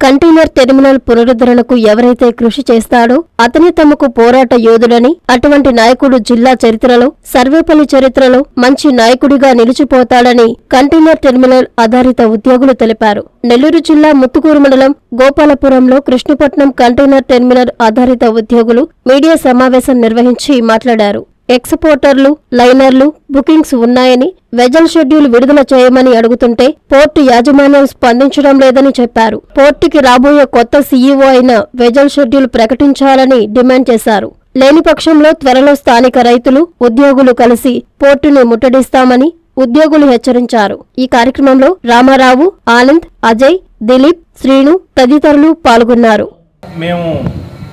Container terminal పునరుద్ధరణకు ఎవరైతే కృషి చేస్తాడో అతనే తమకు పోరాట యోధుడని అటువంటి నాయకుడు జిల్లా చరిత్రలో సర్వేపల్లి చరిత్రలో మంచి నాయకుడిగా నిలిచిపోతాడని కంటైనర్ టెర్మినల్ ఆధారిత ఉద్యోగులు తెలిపారు. నెల్లూరు జిల్లా ముత్తుకూరు మండలం గోపాలపురంలో కృష్ణపట్నం కంటైనర్ టెర్మినల్ ఆధారిత ఉద్యోగులు మీడియా సమావేశం నిర్వహించి మాట్లాడారు. ఎక్స్పోర్టర్లు లైనర్లు బుకింగ్స్ ఉన్నాయని వెజల్ షెడ్యూల్ విడుదల చేయమని అడుగుతుంటే పోర్టు యాజమాన్యం స్పందించడం లేదని చెప్పారు. పోర్టుకి రాబోయే కొత్త సీఈఓ అయిన వెజల్ షెడ్యూల్ ప్రకటించాలని డిమాండ్ చేశారు. లేని పక్షంలో త్వరలో స్థానిక రైతులు ఉద్యోగులు కలిసి పోర్టుని ముట్టడిస్తామని ఉద్యోగులు హెచ్చరించారు. ఈ కార్యక్రమంలో రామారావు ఆనంద్ అజయ్ దిలీప్ శ్రీను తదితరులు పాల్గొన్నారు. మేము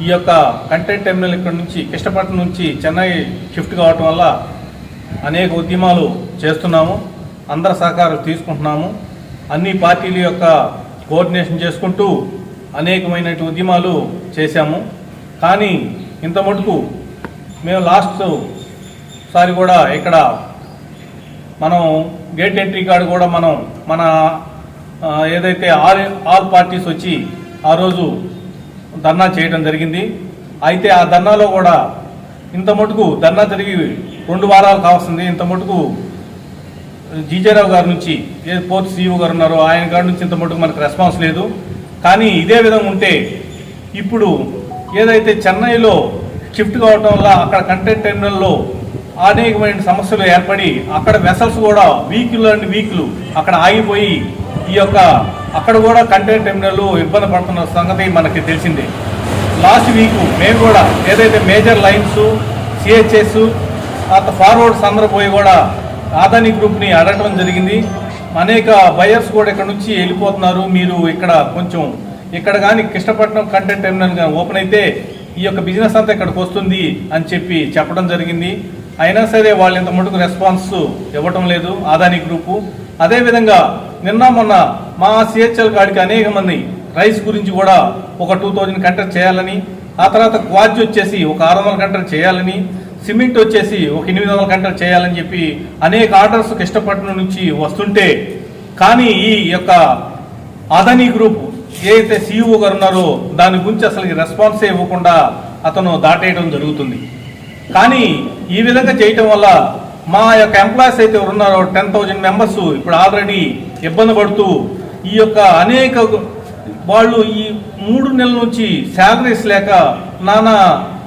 ఈ యొక్క కంటెంట్ టెర్మినల్ ఇక్కడ నుంచి కృష్ణపట్నం నుంచి చెన్నై షిఫ్ట్ కావటం వల్ల అనేక ఉద్యమాలు చేస్తున్నాము అందరి సహకారం తీసుకుంటున్నాము. అన్ని పార్టీల యొక్క కోఆర్డినేషన్ చేసుకుంటూ అనేకమైన ఉద్యమాలు చేశాము. కానీ ఇంత మటుకు మేము లాస్ట్ సారి కూడా ఇక్కడ మనం గేట్ ఎంట్రీ కార్డు కూడా మనం మన ఏదైతే ఆల్ ఆల్ పార్టీస్ వచ్చి ఆ రోజు ధర్నా చేయడం జరిగింది. అయితే ఆ ధర్నాలో కూడా ఇంత మటుకు ధర్నా జరిగి రెండు వారాలు కావాల్సింది. ఇంత మటుకు జీజేరావు గారి నుంచి ఏ పోర్ట్ సీఈఓ గారు ఉన్నారో ఆయన గారి నుంచి ఇంత మటుకు మనకు రెస్పాన్స్ లేదు. కానీ ఇదే విధంగా ఉంటే ఇప్పుడు ఏదైతే చెన్నైలో షిఫ్ట్ కావటం వల్ల అక్కడ కంటెంట్ టెర్మినల్లో అనేకమైన సమస్యలు ఏర్పడి అక్కడ వెసల్స్ కూడా వీకులు అండ్ వీకులు అక్కడ ఆగిపోయి ఈ యొక్క అక్కడ కూడా కంటెంట్ టెర్మినల్ ఇబ్బంది పడుతున్న సంగతి మనకి తెలిసిందే. లాస్ట్ వీక్ మేము కూడా ఏదైతే మేజర్ లైన్స్ సిహెచ్ఎస్ తర్వాత ఫార్వర్డ్స్ అందరూ పోయి కూడా ఆదాని గ్రూప్ని అడగడం జరిగింది. అనేక బయర్స్ కూడా ఇక్కడ నుంచి వెళ్ళిపోతున్నారు. మీరు ఇక్కడ కొంచెం ఇక్కడ కానీ కృష్ణపట్నం కంటెంట్ టెర్మినల్ కానీ ఓపెన్ అయితే ఈ యొక్క బిజినెస్ అంతా ఇక్కడికి వస్తుంది అని చెప్పి చెప్పడం జరిగింది. అయినా సరే వాళ్ళు ఇంత మటుకు రెస్పాన్స్ ఇవ్వటం లేదు ఆదాని గ్రూపు. అదేవిధంగా నిన్న మొన్న మా సిహెచ్ఎల్ కాడికి అనేక మంది రైస్ గురించి కూడా ఒక టూ థౌజండ్ కంటర్ చేయాలని ఆ తర్వాత క్వాజ్ వచ్చేసి ఒక ఆరు వందల కంటర్ చేయాలని సిమెంట్ వచ్చేసి ఒక ఎనిమిది వందల కంటర్ చేయాలని చెప్పి అనేక ఆర్డర్స్ కృష్ణపట్నం నుంచి వస్తుంటే కానీ ఈ యొక్క అదనీ గ్రూప్ ఏదైతే సీఈఓ గారు ఉన్నారో దాని గురించి అసలు రెస్పాన్సే ఇవ్వకుండా అతను దాటేయడం జరుగుతుంది. కానీ ఈ విధంగా చేయటం వల్ల మా యొక్క ఎంప్లాయీస్ అయితే ఉన్నారో టెన్ థౌజండ్ మెంబర్స్ ఇప్పుడు ఆల్రెడీ ఇబ్బంది పడుతూ ఈ యొక్క అనేక వాళ్ళు ఈ మూడు నెలల నుంచి శాలరీస్ లేక నానా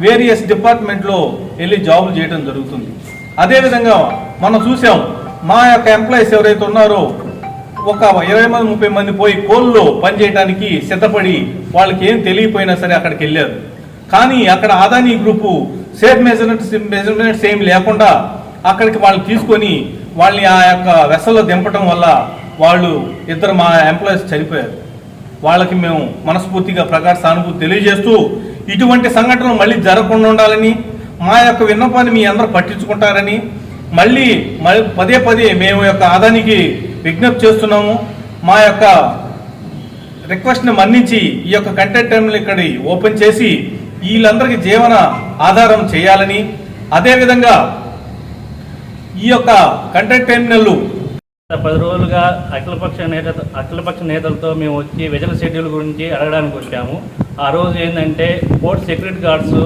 వేరియస్ డిపార్ట్మెంట్లో వెళ్ళి జాబులు చేయడం జరుగుతుంది. అదేవిధంగా మనం చూసాం మా యొక్క ఎంప్లాయీస్ ఎవరైతే ఉన్నారో ఒక ఇరవై మంది ముప్పై మంది పోయి కోల్లో పనిచేయడానికి సిద్ధపడి వాళ్ళకి ఏం తెలియపోయినా సరే అక్కడికి వెళ్ళారు. కానీ అక్కడ Adani group safe measurements measurements ఏం లేకుండా అక్కడికి వాళ్ళు తీసుకొని వాళ్ళని ఆ యొక్క వెసల్లో దింపటం వల్ల వాళ్ళు ఇద్దరు మా ఎంప్లాయీస్ చనిపోయారు. వాళ్ళకి మేము మనస్ఫూర్తిగా ప్రకాశ సానుభూతి తెలియజేస్తూ ఇటువంటి సంఘటనలు మళ్ళీ జరగకుండా ఉండాలని మా యొక్క విన్నపాన్ని మీ అందరూ పట్టించుకుంటారని మళ్ళీ మళ్ళీ పదే పదే మేము యొక్క ఆదానికి విజ్ఞప్తి చేస్తున్నాము. మా యొక్క రిక్వెస్ట్ని మన్నించి ఈ యొక్క కంటెంట్ టెర్మినల్ ఇక్కడ ఓపెన్ చేసి వీళ్ళందరికీ జీవన ఆధారం చేయాలని అదేవిధంగా ఈ యొక్క కంటెంట్ టెర్మినల్ పది రోజులుగా అఖిలపక్ష నేత అఖిలపక్ష నేతలతో మేము వచ్చి విజల షెడ్యూల్ గురించి అడగడానికి వచ్చాము. ఆ రోజు ఏంటంటే పోర్ట్ సెక్యూరిటీ గార్డ్స్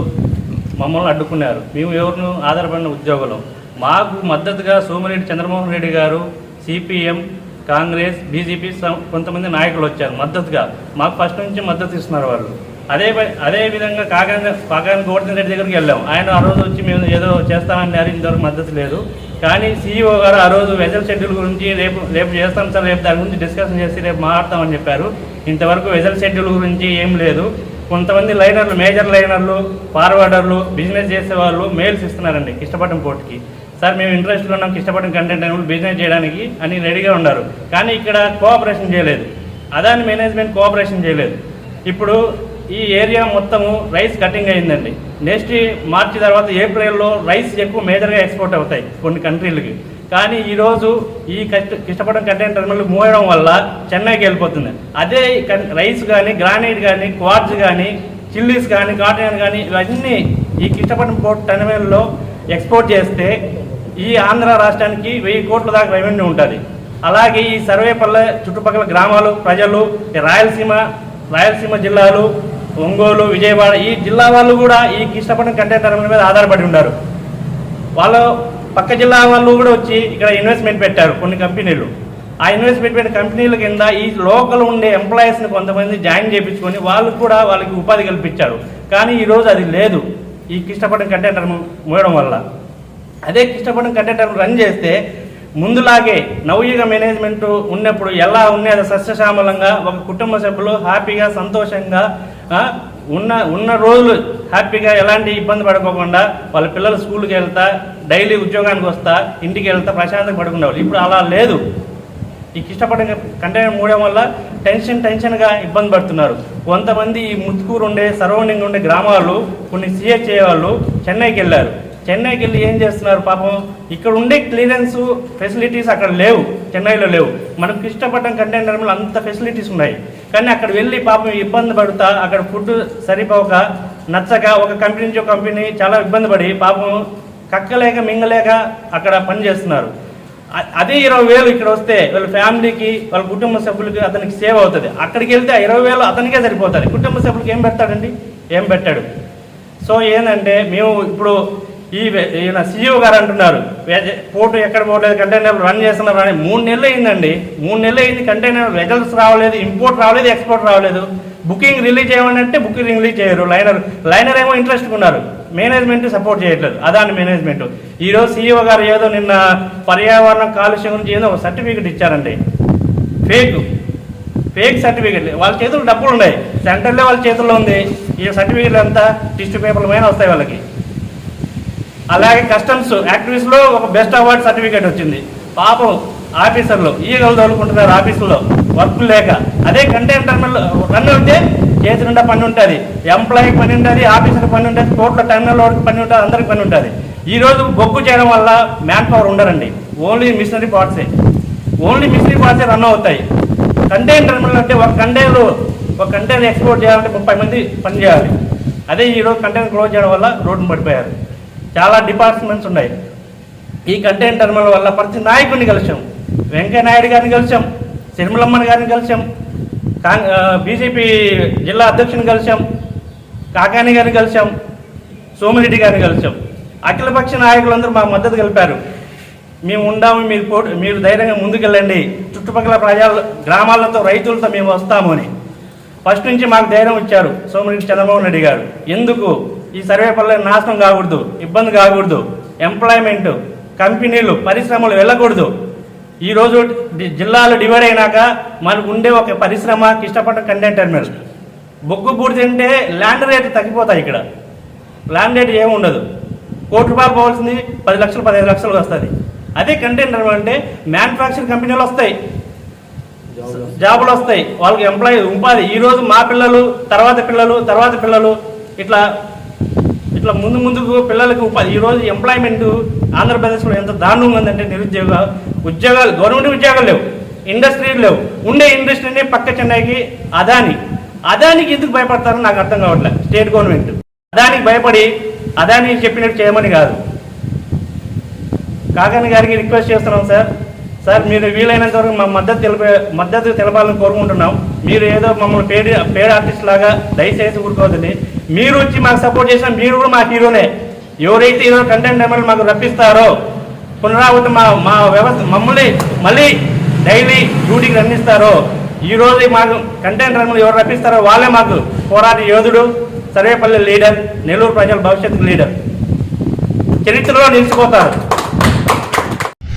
మమ్మల్ని అడ్డుకున్నారు. మేము ఎవరిను ఆధారపడిన ఉద్యోగులు. మాకు మద్దతుగా సోమిరెడ్డి చంద్రమోహన్ రెడ్డి గారు సిపిఎం కాంగ్రెస్ బీజేపీ కొంతమంది నాయకులు వచ్చారు మద్దతుగా. మాకు ఫస్ట్ నుంచి మద్దతు ఇస్తున్నారు వాళ్ళు. అదే అదే విధంగా కాకాని కాకాని గోవర్ధన్ రెడ్డి దగ్గరికి వెళ్ళాం. ఆయన ఆ రోజు వచ్చి మేము ఏదో చేస్తామన్నారు ఇంతవరకు మద్దతు లేదు. కానీ సీఈఓ గారు ఆ రోజు వెజల్ షెడ్యూల్ గురించి రేపు రేపు చేస్తాం సార్ రేపు దాని గురించి డిస్కషన్ చేసి రేపు మాట్లాడతామని చెప్పారు. ఇంతవరకు వెజల్ షెడ్యూల్ గురించి ఏం లేదు. కొంతమంది లైనర్లు మేజర్ లైనర్లు ఫార్వర్డర్లు బిజినెస్ చేసే వాళ్ళు మెయిల్స్ ఇస్తున్నారండి కిష్టపట్నం పోర్ట్కి సార్ మేము ఇంట్రెస్ట్లో ఉన్నాం కిష్టపట్నం కంటెంట్ అని బిజినెస్ చేయడానికి అని రెడీగా ఉన్నారు. కానీ ఇక్కడ కోఆపరేషన్ చేయలేదు. అదాని మేనేజ్మెంట్ కోఆపరేషన్ చేయలేదు. ఇప్పుడు ఈ ఏరియా మొత్తము రైస్ కటింగ్ అయిందండి. నెక్స్ట్ మార్చి తర్వాత ఏప్రిల్లో రైస్ ఎక్కువ మేజర్గా ఎక్స్పోర్ట్ అవుతాయి కొన్ని కంట్రీలకి. కానీ ఈరోజు ఈ కష్ట కిష్టపడడం కంటైనర్ టెర్మినల్ మూవ్ వల్ల చెన్నైకి వెళ్ళిపోతుంది. అదే రైస్ కానీ గ్రానైట్ కానీ క్వార్ట్స్ కానీ చిల్లీస్ కానీ కాటన్ కానీ ఇవన్నీ ఈ కిష్టపట్నం పోర్ట్ టెర్మినల్లో ఎక్స్పోర్ట్ చేస్తే ఈ ఆంధ్ర రాష్ట్రానికి వెయ్యి కోట్ల దాకా రెవెన్యూ ఉంటుంది. అలాగే ఈ సర్వేపల్లె చుట్టుపక్కల గ్రామాలు ప్రజలు రాయలసీమ రాయలసీమ జిల్లాలు ఒంగోలు విజయవాడ ఈ జిల్లా వాళ్ళు కూడా ఈ కృష్ణపట్నం కంటైనర్ మీద ఆధారపడి ఉన్నారు వాళ్ళు పక్క జిల్లా వాళ్ళు కూడా వచ్చి ఇక్కడ ఇన్వెస్ట్మెంట్ పెట్టారు కొన్ని కంపెనీలు. ఆ ఇన్వెస్ట్మెంట్ పెట్టిన కంపెనీల కింద ఈ లోకల్ ఉండే ఎంప్లాయీస్ని కొంతమంది జాయిన్ చేయించుకొని వాళ్ళు కూడా వాళ్ళకి ఉపాధి కల్పించారు. కానీ ఈరోజు అది లేదు. ఈ కృష్ణపట్నం కంటైనర్ మూయడం వల్ల. అదే కృష్ణపట్నం కంటైనర్ రన్ చేస్తే ముందులాగే నవయుగ మేనేజ్మెంట్ ఉన్నప్పుడు ఎలా ఉన్నది సస్యశ్యామలంగా ఒక కుటుంబ సభ్యులు హ్యాపీగా సంతోషంగా ఉన్న ఉన్న రోజులు హ్యాపీగా ఎలాంటి ఇబ్బంది పడుకోకుండా వాళ్ళ పిల్లలు స్కూల్కి వెళ్తా డైలీ ఉద్యోగానికి వస్తా ఇంటికి వెళ్తా ప్రశాంతంగా పడుకునేవాళ్ళు ఇప్పుడు అలా లేదు. ఈ కృష్ణపట్నం కంటైనర్ మూడడం వల్ల టెన్షన్ టెన్షన్గా ఇబ్బంది పడుతున్నారు. కొంతమంది ఈ ముత్తుకూరు ఉండే సరౌండింగ్ ఉండే గ్రామాలు కొన్ని సిహెచ్ఏ వాళ్ళు చెన్నైకి వెళ్ళారు. చెన్నైకి వెళ్ళి ఏం చేస్తున్నారు పాపం? ఇక్కడ ఉండే క్లియరెన్స్ ఫెసిలిటీస్ అక్కడ లేవు. చెన్నైలో లేవు. మనకు కృష్ణపట్నం కంటైనర్ అంత ఫెసిలిటీస్ ఉన్నాయి. కానీ అక్కడ వెళ్ళి పాపం ఇబ్బంది పడుతా అక్కడ ఫుడ్ సరిపోక నచ్చక ఒక కంపెనీ నుంచి ఒక కంపెనీ చాలా ఇబ్బంది పడి పాపం కక్కలేక మింగలేక అక్కడ పని చేస్తున్నారు. అదే ఇరవై వేలు ఇక్కడ వస్తే వాళ్ళ ఫ్యామిలీకి వాళ్ళ కుటుంబ సభ్యులకి అతనికి సేవ్ అవుతుంది. అక్కడికి వెళ్తే ఆ ఇరవై వేలు అతనికే సరిపోతుంది కుటుంబ సభ్యులకి ఏం పెడతాడండి? ఏం పెట్టాడు? సో ఏంటంటే మేము ఇప్పుడు ఈ ఈయన సీఈఓ గారు అంటున్నారు. వెజ- పోటు ఎక్కడ పోవట్లేదు కంటైనర్ రన్ చేస్తున్నారు అని. మూడు నెలలు అయిందండి మూడు నెలలు అయింది కంటైనర్ వెజల్స్ రావలేదు ఇంపోర్ట్ రావలేదు ఎక్స్పోర్ట్ రావలేదు. బుకింగ్ రిలీజ్ చేయమని అంటే బుకింగ్ రిలీజ్ చేయరు. లైనర్ లైనర్ ఏమో ఇంట్రెస్ట్ ఉన్నారు మేనేజ్మెంట్ సపోర్ట్ చేయట్లేదు. అదాని మేనేజ్మెంట్ ఈరోజు సీఈఓ గారు ఏదో నిన్న పర్యావరణ కాలుష్యం గురించి ఏదో ఒక సర్టిఫికెట్ ఇచ్చారండి. ఫేక్ ఫేక్ సర్టిఫికెట్ వాళ్ళ చేతుల్లో డబ్బులు ఉన్నాయి సెంటర్లో వాళ్ళ చేతుల్లో ఉంది. ఈ సర్టిఫికెట్లు అంతా టిష్యూ పేపర్ల పైన వస్తాయి వాళ్ళకి. అలాగే కస్టమ్స్ యాక్టివిస్ట్లో ఒక బెస్ట్ అవార్డ్ సర్టిఫికేట్ వచ్చింది. పాపం ఆఫీసర్లు ఈగలు తోలుకుంటున్నారు ఆఫీసులో వర్క్ లేక. అదే కంటైన్ టర్మినల్ రన్ ఉంటే చేతి నిండా పని ఉంటుంది. ఎంప్లాయీకి పని ఉంటుంది ఆఫీసర్ పని ఉంటుంది కోర్టులో టర్మినల్ వాడికి పని ఉంటుంది అందరికి పని ఉంటుంది. ఈ రోజు బొగ్గు చేయడం వల్ల మ్యాన్ పవర్ ఉండరండి ఓన్లీ మిషనరీ పార్ట్సే ఓన్లీ మిషనరీ పార్ట్సే రన్ అవుతాయి. కంటైన్ టర్మినల్ అంటే ఒక కంటైనర్ ఒక కంటైనర్ ఎక్స్పోర్ట్ చేయాలంటే ముప్పై మంది పని చేయాలి. అదే ఈరోజు కంటైనర్ క్లోజ్ చేయడం వల్ల రోడ్డు పడిపోయారు. చాలా డిపార్ట్మెంట్స్ ఉన్నాయి. ఈ కంటైన్ టర్మినల్ వల్ల ప్రతి నాయకుడిని కలిసాం వెంకయ్య నాయుడు గారిని కలిసాం సిరిమలమ్మన్ గారిని కలిసాం కాంగ్ బీజేపీ జిల్లా అధ్యక్షుని కలిసాం కాకాని గారిని కలిసాం సోమిరెడ్డి గారిని కలిసాం అఖిలపక్ష నాయకులందరూ మా మద్దతు కలిపారు. మేము ఉండాము మీరు పోటీ మీరు ధైర్యంగా ముందుకెళ్ళండి. చుట్టుపక్కల ప్రజల గ్రామాలతో రైతులతో మేము వస్తాము అని. ఫస్ట్ నుంచి మాకు ధైర్యం ఇచ్చారు సోమిరెడ్డి చంద్రబాబు నాయుడు గారు. ఎందుకు? ఈ సర్వే సర్వేపల్లి నాశనం కాకూడదు ఇబ్బంది కాకూడదు. ఎంప్లాయ్మెంట్ కంపెనీలు పరిశ్రమలు వెళ్ళకూడదు. ఈరోజు జిల్లాలు డివైడ్ అయినాక మనకు ఉండే ఒక పరిశ్రమ కృష్ణపట్నం కంటెంట్ టెర్మినల్. బొగ్గు బూడిద తింటే ల్యాండ్ రేట్ తగ్గిపోతాయి ఇక్కడ. ల్యాండ్ రేట్ ఏమి ఉండదు. కోటి రూపాయలు పోవాల్సింది పది లక్షలు పదిహేను లక్షలు వస్తుంది. అదే కంటైనర్ అంటే మ్యానుఫ్యాక్చరింగ్ కంపెనీలు వస్తాయి. జాబులు వస్తాయి. వాళ్ళకి ఎంప్లాయీ ఉపాధి. ఈరోజు మా పిల్లలు తర్వాత పిల్లలు తర్వాత పిల్లలు ఇట్లా ఇట్లా ముందు ముందుకు పిల్లలకు ఉపాధి ఈరోజు ఎంప్లాయ్మెంట్ ఆంధ్రప్రదేశ్లో ఎంత దారుణంగా ఉందంటే నిరుద్యోగ ఉద్యోగాలు గవర్నమెంట్ ఉద్యోగాలు లేవు. ఇండస్ట్రీలు లేవు. ఉండే ఇండస్ట్రీని పక్క చెన్నైకి అదాని. అదానికి ఎందుకు భయపడతారో నాకు అర్థం కావట్లేదు. State government. అదానికి భయపడి అదాని చెప్పినట్టు చేయమని కాదు. కాకాని గారికి రిక్వెస్ట్ చేస్తున్నాం సార్. సార్ మీరు వీలైనంత వరకు మా మద్దతు తెలిపే మద్దతు తెలపాలని కోరుకుంటున్నాం. మీరు ఏదో మమ్మల్ని పేడ్ పేడ్ ఆర్టిస్ట్ లాగా దయచేసి ఊరుకోవద్దని మీరు వచ్చి మాకు సపోర్ట్ చేసిన మీరు కూడా మా హీరోనే ఎవరైతే ఈరోజు కంటెంట్ నెంబర్లు మాకు రప్పిస్తారో పునరావృతం మా మా వ్యవస్థ మమ్మల్ని మళ్ళీ డైలీ డ్యూటీకి రన్నిస్తారో ఈరోజు మాకు కంటెంట్ నెంబర్లు ఎవరు రప్పిస్తారో వాళ్ళే మాకు పోరాట యోధుడు సర్వేపల్లి లీడర్ నెల్లూరు ప్రజల భవిష్యత్తు లీడర్. చరిత్రలో నిలిచిపోతారు.